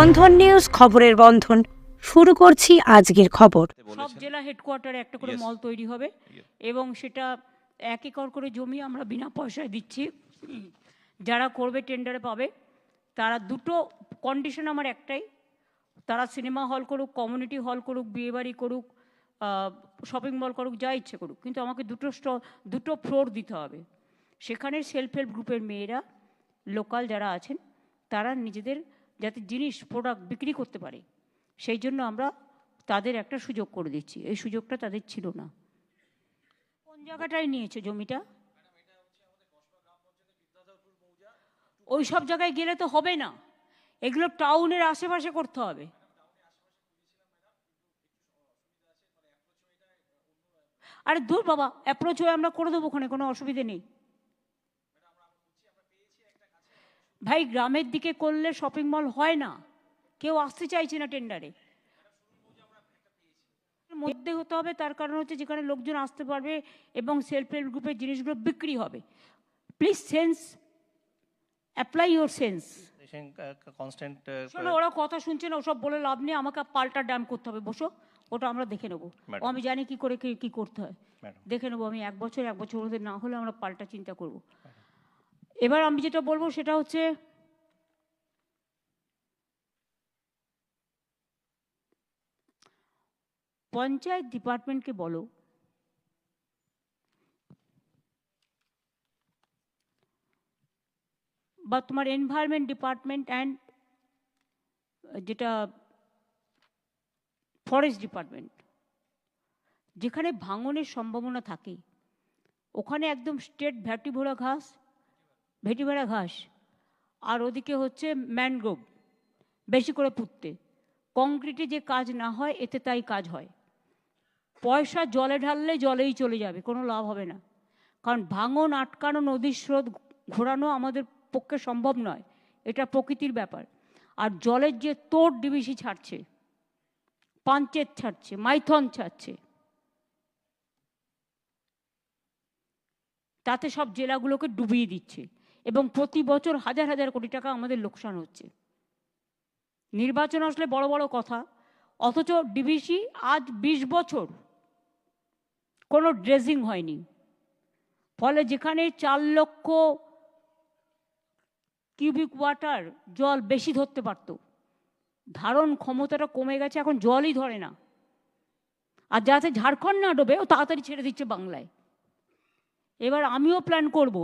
বন্ধন news খবরের বন্ধন। শুরু করছি আজকের খবর। সব জেলা হেডকোয়ার্টারে একটা করে মল তৈরি হবে এবং সেটা এক একর করে জমি আমরা বিনা পয়সায় দিচ্ছি। যারা করবে টেন্ডারে পাবে। তারা দুটো কন্ডিশন আমার একটাই। তারা সিনেমা হল করুক কমিউনিটি হল করুক বিয়েবাড়ি করুক শপিং মল করুক যা ইচ্ছে করুক। কিন্তু আমাকে দুটো স্ট দুটো ফ্লোর দিতে হবে। সেখানে সেলফ হেল্প গ্রুপের মেয়েরা লোকাল যারা আছেন তারা নিজেদের যাতে জিনিস প্রোডাক্ট বিক্রি করতে পারে। সেই জন্য আমরা তাদের একটা সুযোগ করে দিচ্ছি। এই সুযোগটা তাদের ছিল না। কোন জায়গাটায় নিয়েছে জমিটা? ওই সব জায়গায় গেলে তো হবে না। এগুলো টাউনের আশেপাশে করতে হবে। আরে দূর বাবা অ্যাপ্রোচ হয়ে আমরা করে দেবো ওখানে, কোনো অসুবিধে নেই। ভাই গ্রামের দিকে করলে শপিং মল হয় না। কেউ আসতে চাইছে না টেন্ডারে মধ্যে হতে হবে তার কারণ হচ্ছে যেখানে লোকজন আসতে পারবে এবং সেলফ হেল্প গ্রুপের জিনিসগুলো বিক্রি হবে। Please sense apply your sense constant শোনো ওরা কথা শুনছে না ওসব বলে লাভ নেই আমাকে পাল্টা ড্যাম করতে হবে বসো। ওটা আমরা দেখে নেব। ও আমি জানি কি করে কি- করতে হয়। দেখে নেব আমি এক বছর এক বছর না হলে আমরা পাল্টা চিন্তা করব। এবার আমি যেটা বলব সেটা হচ্ছে, পঞ্চায়েত ডিপার্টমেন্টকে বলো, বা তোমার এনভায়রনমেন্ট ডিপার্টমেন্ট অ্যান্ড যেটা ফরেস্ট ডিপার্টমেন্ট, যেখানে ভাঙনের সম্ভাবনা থাকে, ওখানে একদম স্টেট ভ্যাটি ভরা ঘাস ভেটি ভরা ঘাস। আর ওদিকে হচ্ছে ম্যানগ্রোভ, বেশি করে পুঁততে। কংক্রিটে যে কাজ না হয়, এতে তাই কাজ হয়। পয়সা জলে ঢাললে জলেই চলে যাবে, কোনো লাভ হবে না। কারণ ভাঙন, আটকানো, নদীর স্রোত ঘোরানো আমাদের পক্ষে সম্ভব নয়। এটা প্রকৃতির ব্যাপার। আর জলের যে তোর ডিবিসি ছাড়ছে, পাঞ্চেত ছাড়ছে, মাইথন ছাড়ছে, তাতে সব জেলাগুলোকে ডুবিয়ে দিচ্ছে। এবং প্রতি বছর হাজার হাজার কোটি টাকা আমাদের লোকসান হচ্ছে। নির্বাচন আসলে বড় বড় কথা, অথচ ডিবিসি আজ বিশ বছর কোনো ড্রেজিং হয়নি। ফলে যেখানে চার লক্ষ কিউবিক ওয়াটার জল বেশি ধরতে পারত, ধারণ ক্ষমতাটা কমে গেছে, এখন জলই ধরে না। আর যাতে ঝাড়খণ্ড না ডোবে, ও তাড়াতাড়ি ছেড়ে দিচ্ছে বাংলায়। এবার আমিও প্ল্যান করব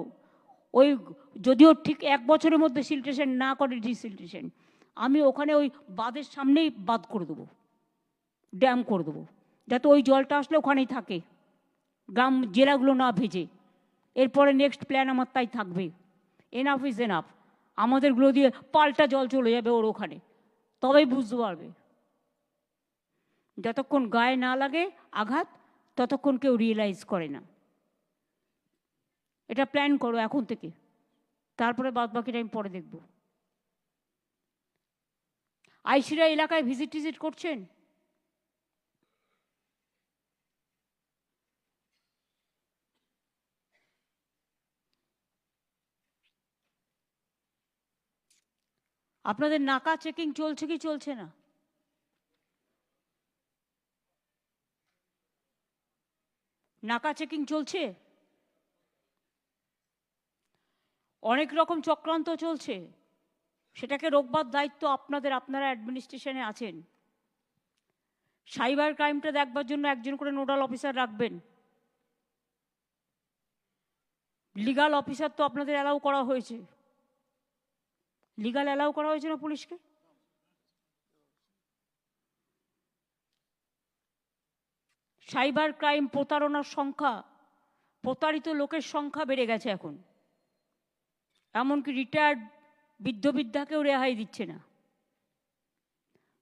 ওই যদিও ঠিক এক বছরের মধ্যে সিলটেশন না করে ডিসিলটেশন আমি ওখানে ওই বাঁধের সামনেই বাঁধ করে দেবো, ড্যাম করে দেবো, যাতে ওই জলটা আসলে ওখানেই থাকে, গ্রাম জেলাগুলো না ভেজে। এরপরে নেক্সট প্ল্যান আমার তাই থাকবে। এনাফ ইজ এনাফ আমাদেরগুলো দিয়ে পাল্টা জল চলে যাবে ওর ওখানে, তবেই বুঝতে পারবে। যতক্ষণ গায়ে না লাগে আঘাত, ততক্ষণ কেউ রিয়েলাইজ করে না। এটা প্ল্যান করো এখন থেকে। তারপরে বাদ বাকিটা আমি পরে দেখব। আইসিরা এলাকায় ভিজিট টিজিট করছেন? আপনাদের নাকা চেকিং চলছে কি চলছে না? নাকা চেকিং চলছে? অনেক রকম চক্রান্ত চলছে। সেটাকে রোকবার দায়িত্ব আপনাদের, আপনারা অ্যাডমিনিস্ট্রেশনে আছেন। সাইবার ক্রাইমটা দেখবার জন্য একজন করে নোডাল অফিসার রাখবেন। লিগাল অফিসার তো আপনাদের অ্যালাউ করা হয়েছে। লিগাল অ্যালাউ করা হয়েছে না পুলিশকে? সাইবার ক্রাইম প্রতারণার সংখ্যা, প্রতারিত লোকের সংখ্যা বেড়ে গেছে এখন। এমনকি রিটায়ার্ড বৃদ্ধ বৃদ্ধাকেও রেহাই দিচ্ছে না।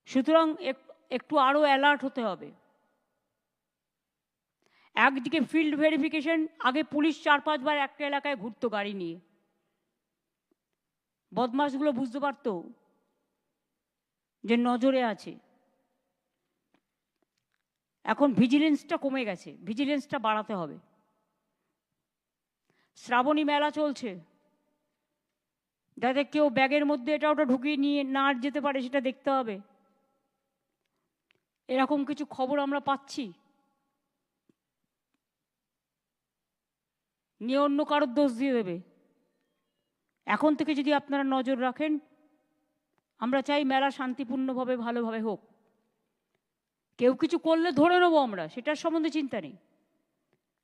সুতরাং এক- একটু আরও অ্যালার্ট হতে হবে। একদিকে ফিল্ড ভেরিফিকেশন আগে পুলিশ চার পাঁচবার একটা এলাকায় ঘুরতো গাড়ি নিয়ে। বদমাশগুলো বুঝতে পারতো যে নজরে আছে। এখন ভিজিলেন্সটা কমে গেছে ভিজিলেন্সটা বাড়াতে হবে। শ্রাবণী মেলা চলছে। যাতে কেউ ব্যাগের মধ্যে এটা ওটা ঢুকিয়ে নিয়ে না যেতে পারে, সেটা দেখতে হবে। এরকম কিছু খবর আমরা পাচ্ছি। নিয়ে অন্য কারোর দোষ দিয়ে দেবে। এখন থেকে যদি আপনারা নজর রাখেন, আমরা চাই মেলা শান্তিপূর্ণভাবে, ভালোভাবে হোক। কেউ কিছু করলে ধরে নেব আমরা, সেটার সম্বন্ধে চিন্তা নেই।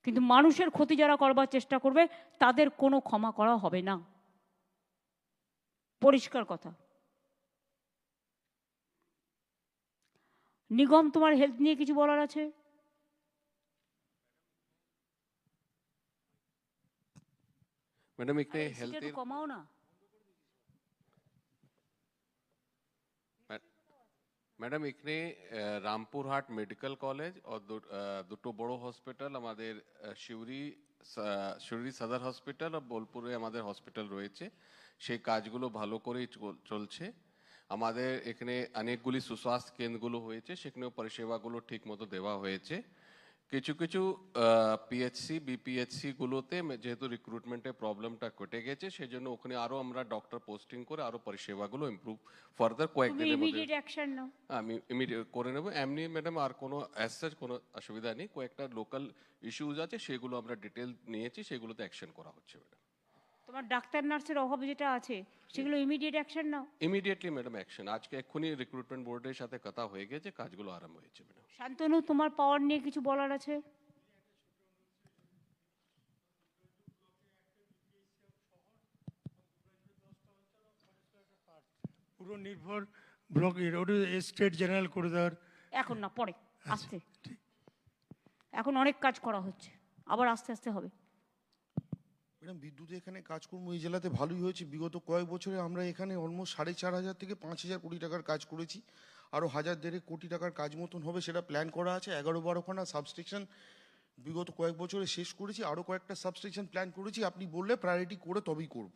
কিন্তু মানুষের ক্ষতি যারা করবার চেষ্টা করবে, তাদের কোনো ক্ষমা করা হবে না। পরিষ্কার কথা। নিগম তোমার হেলথ নিয়ে কিছু বলার আছে? ম্যাডাম এখানে হেলথ কমাও না। ম্যাডাম এখানে রামপুরহাট মেডিকেল কলেজ ও দুটো বড় হসপিটাল আমাদের শিউরি শিউরি সদর হসপিটাল ও বোলপুরে আমাদের হসপিটাল রয়েছে। সেই কাজগুলো ভালো করেই চল- চলছে। আমাদের এখানে অনেকগুলি সুস্বাস্থ্য কেন্দ্রগুলো হয়েছে সেখানেও পরিষেবাগুলো ঠিক মতো দেওয়া হয়েছে। কিছু কিছু পিএইচসি বিপিএইচসি গুলোতে যেহেতু রিক্রুটমেন্টের প্রবলেমটা কেটে গেছে সেই জন্য ওখানে আরও আমরা ডক্টর পোস্টিং করে আরও পরিষেবাগুলো ইমপ্রুভ ফার্দার কয়েকদিনের মধ্যে অ্যাকশন আমি ইমিডিয়েট করে নেব। এমনি ম্যাডাম আর কোনো অ্যাজ সাচ কোনো অসুবিধা নেই। কয়েকটা লোকাল ইস্যুজ আছে সেগুলো আমরা ডিটেল নিয়েছি সেগুলোতে অ্যাকশন করা হচ্ছে ম্যাডাম তোমার ডাক্তার নার্সের অভাব যেটা আছে সেগুলো ইমিডিয়েট অ্যাকশন নাও। ইমিডিয়েটলি ম্যাডাম অ্যাকশন আজকে এক্ষুনি রিক্রুটমেন্ট বোর্ডের সাথে কথা হয়ে গেছে কাজগুলো আরম্ভ হয়েছে ম্যাডাম শান্তনু তোমার পাওয়ার নিয়ে কিছু বলার আছে? পুরো নির্ভর ব্লক ওটা স্টেট জেনারেল করে দেওয়ার। এখন না পরে। আস্তে এখন অনেক কাজ করা হচ্ছে। আবার আস্তে আস্তে হবে। ম্যাডাম বিদ্যুৎ এখানে কাজকর্ম এই জেলাতে ভালোই হয়েছে। বিগত কয়েক বছরে আমরা এখানে অলমোস্ট সাড়ে চার হাজার থেকে পাঁচ হাজার কোটি টাকার কাজ করেছি। আরও হাজার দেড়েক কোটি টাকার কাজ মতন হবে সেটা প্ল্যান করা আছে। এগারো বারোখানা সাবস্টেশন বিগত কয়েক বছরে শেষ করেছি আরও কয়েকটা সাবস্টেশন প্ল্যান করেছি। আপনি বললে প্রায়োরিটি করে তবেই করব।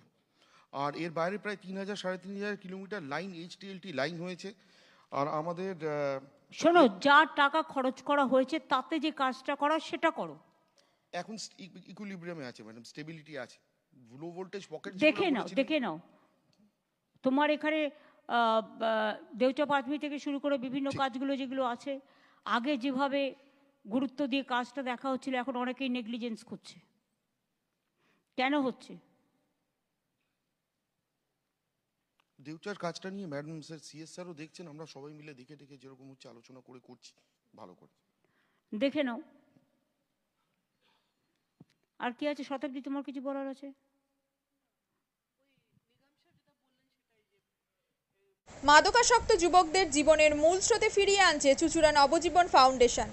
আর এর বাইরে প্রায় তিন হাজার, সাড়ে তিন হাজার কিলোমিটার লাইন এইচটিএলটি লাইন হয়েছে। আর আমাদের শোনো যা টাকা খরচ করা হয়েছে, তাতে যে কাজটা করা, সেটা করো। এখন ইকুইলিব্রিয়ামে আছে ম্যাডাম স্টেবিলিটি আছে। লো ভোল্টেজ পকেট দেখে নাও দেখে নাও। তোমার এখানে দেউচা পাঁচমি থেকে শুরু করে বিভিন্ন কাজগুলো যেগুলো আছে আগে যেভাবে গুরুত্ব দিয়ে কাজটা দেখা হচ্ছিল এখন অনেকেই নেগলিজেন্স করছে কেন হচ্ছে? দেউচার কাজটা নিয়ে ম্যাডাম স্যার সিএস স্যারও দেখছেন আমরা সবাই মিলে দেখে দেখে যেরকম হচ্ছে আলোচনা করে করছি ভালো করে। দেখে নাও। আর কি আছে? শতাব্দী তোমার কিছু বলার আছে? মাদকাসক্ত যুবকদের জীবনের মূল স্রোতে ফিরিয়ে আনছে চুচুড়া নবজীবন ফাউন্ডেশন।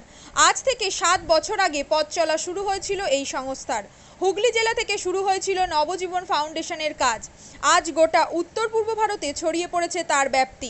আজ থেকে সাত বছর আগে পথ চলা শুরু হয়েছিল এই সংস্থার। হুগলি জেলা থেকে শুরু হয়েছিল নবজীবন ফাউন্ডেশনের কাজ। আজ গোটা উত্তর পূর্ব ভারতে ছড়িয়ে পড়েছে তার ব্যাপ্তি।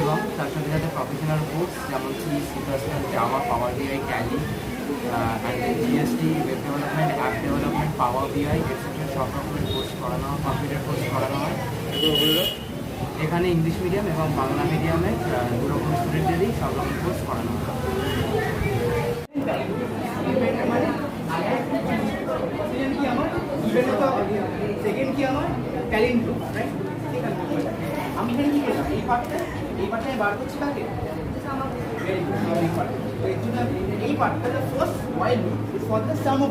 এবং তার সাথে সাথে প্রফেশনাল কোর্স যেমন C C Java power BI Kelly GST web development app development power BI etcetera সব রকমের কোর্স করানো হয় কম্পিউটার কোর্স করানো হয়। এখানে ইংলিশ মিডিয়াম এবং বাংলা মিডিয়ামে দু রকম সব রকম কোর্স করানো হয়। সেকেন্ড কি আমার? রাইট আমি এই পার্টটা এই পার্টটা বার করছি কাকে Very good, very good. তো এর জন্য আমি এই পার্টটা the first while loop is for the sum of